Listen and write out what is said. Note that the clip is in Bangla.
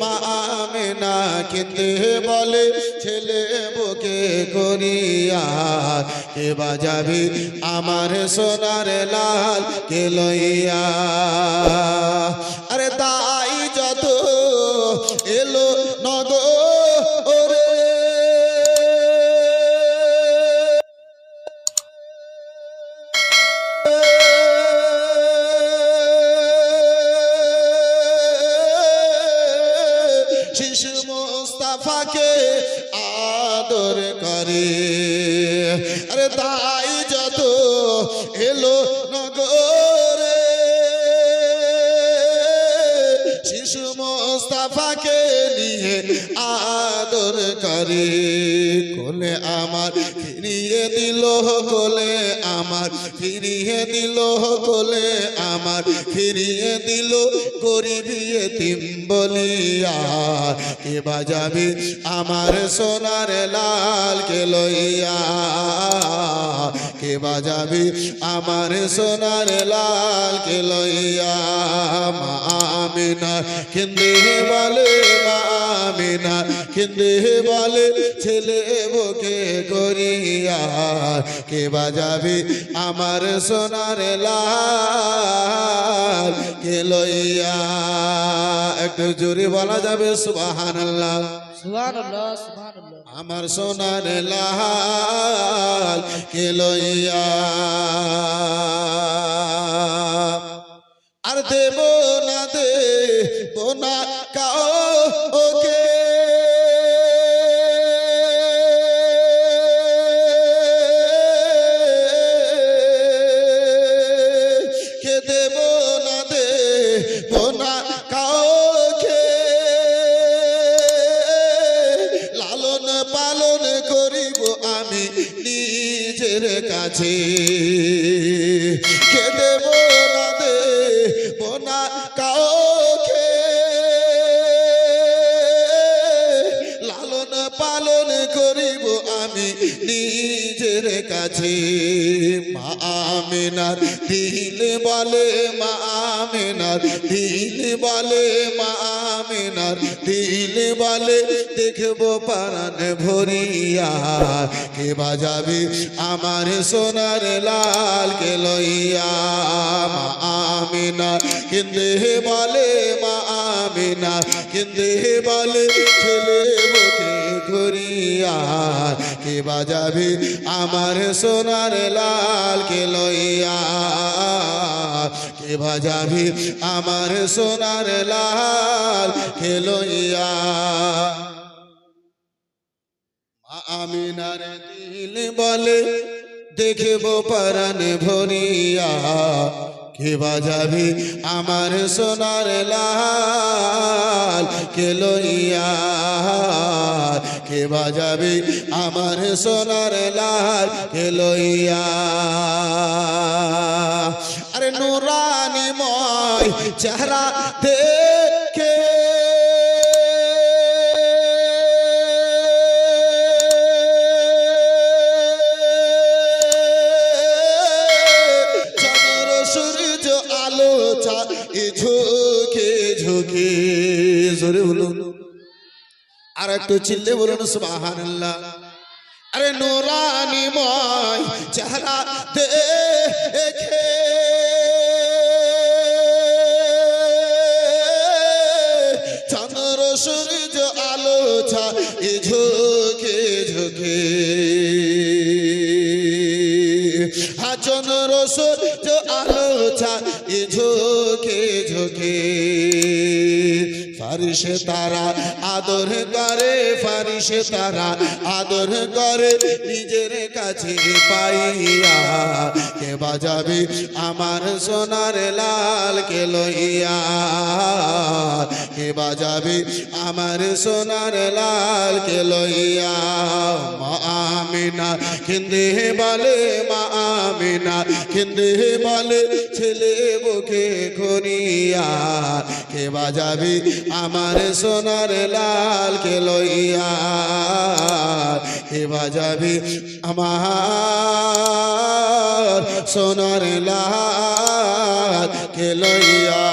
মা আমেনা খেতে বলে, ছেলে বুকে করিয়া কে বাজাবি? আমার সোনার লাল কে লইয়া? আরে তাই শিশু মোস্তাফাকে আদর করে। আরে তাই যত এলো নগরে শিশু মোস্তাফাকে আদর করে। কোলে আমার ফিরিয়ে দিল, কোলে আমার ফিরিয়ে দিল, কোলে আমার ফিরিয়ে দিল। গরিবিয়ে তিম বলিয়া কে বাজাবি আমার সোনার লাল কে লইয়া। কে বাজাবি আমার সোনার লাল কে লইয়া। মা আমিনা কিন্দে বলে, মা আমিনা কিন্দে বলে ছেলে বুকে করিয়া কে বাজাবি? আমার সোনার লাল কে লইয়া? একটু জোরে বলা যাবে সুবাহান আল্লাহ আমার সোনার লাল কে লইয়া? আর দেব না দেব না নিজের কাছে। কে দেব না দেব না কাউকে। লালন পালন করিব আমি নিজের কাছে। মা আমেনার দিল বলে, মা আমেনার দিল বলে, মা আমেনার দিল বলে দেখব পারান ভরিয়া। কে বাজাবে আমার সোনার লাল কে লইয়া? আমিনা কিন্তু বলে মা আমিনা কিন্তু বলে ছেলে বুকে ঘুরিয়া কে বাজাবে আমার সোনার লাল কে লইয়া? কে বাজাবে আমার সোনার লাল কে লইয়া? মা আমিনার দিল বলে, দেখব পরাণ ভরিয়া। কে বাজাবে আমার সোনার লাল কে লইয়া? কে বাজাবে, আমার সোনার লাল কে লইয়া আরে নুরানি ময় চেহারা দেখে। ঝুঁকে ঝুঁকে, জোরে বলুন। আর একটু চিল্লে বলুন, সুবহানাল্লাহ। আরে নুরানিময় চেহারা দেখে। চন্দ্র সূর্য আলো ছা এ ঝুঁকে ঝুঁকে। হা চন্দ্র সূর্য আলো ছা এ ঝুঁকে ঝুঁকে। ফারিসে তারা, আদর করে ফারিসে তারা, আদর করে নিজের কাছে পাইয়া, কে বাজাবে আমার সোনার লাল কে লইয়া? কে বাজাবে আমার সোনার লাল কে লইয়া? মা আমিনা কিন্দে বলে, মা আমিনা কিন্দে বলে, ছেলে বুকে করিয়া কে বাজাবে আমার সোনার লাল কে লইয়া কে বাজাবে আমার সোনার লাল কে লইয়া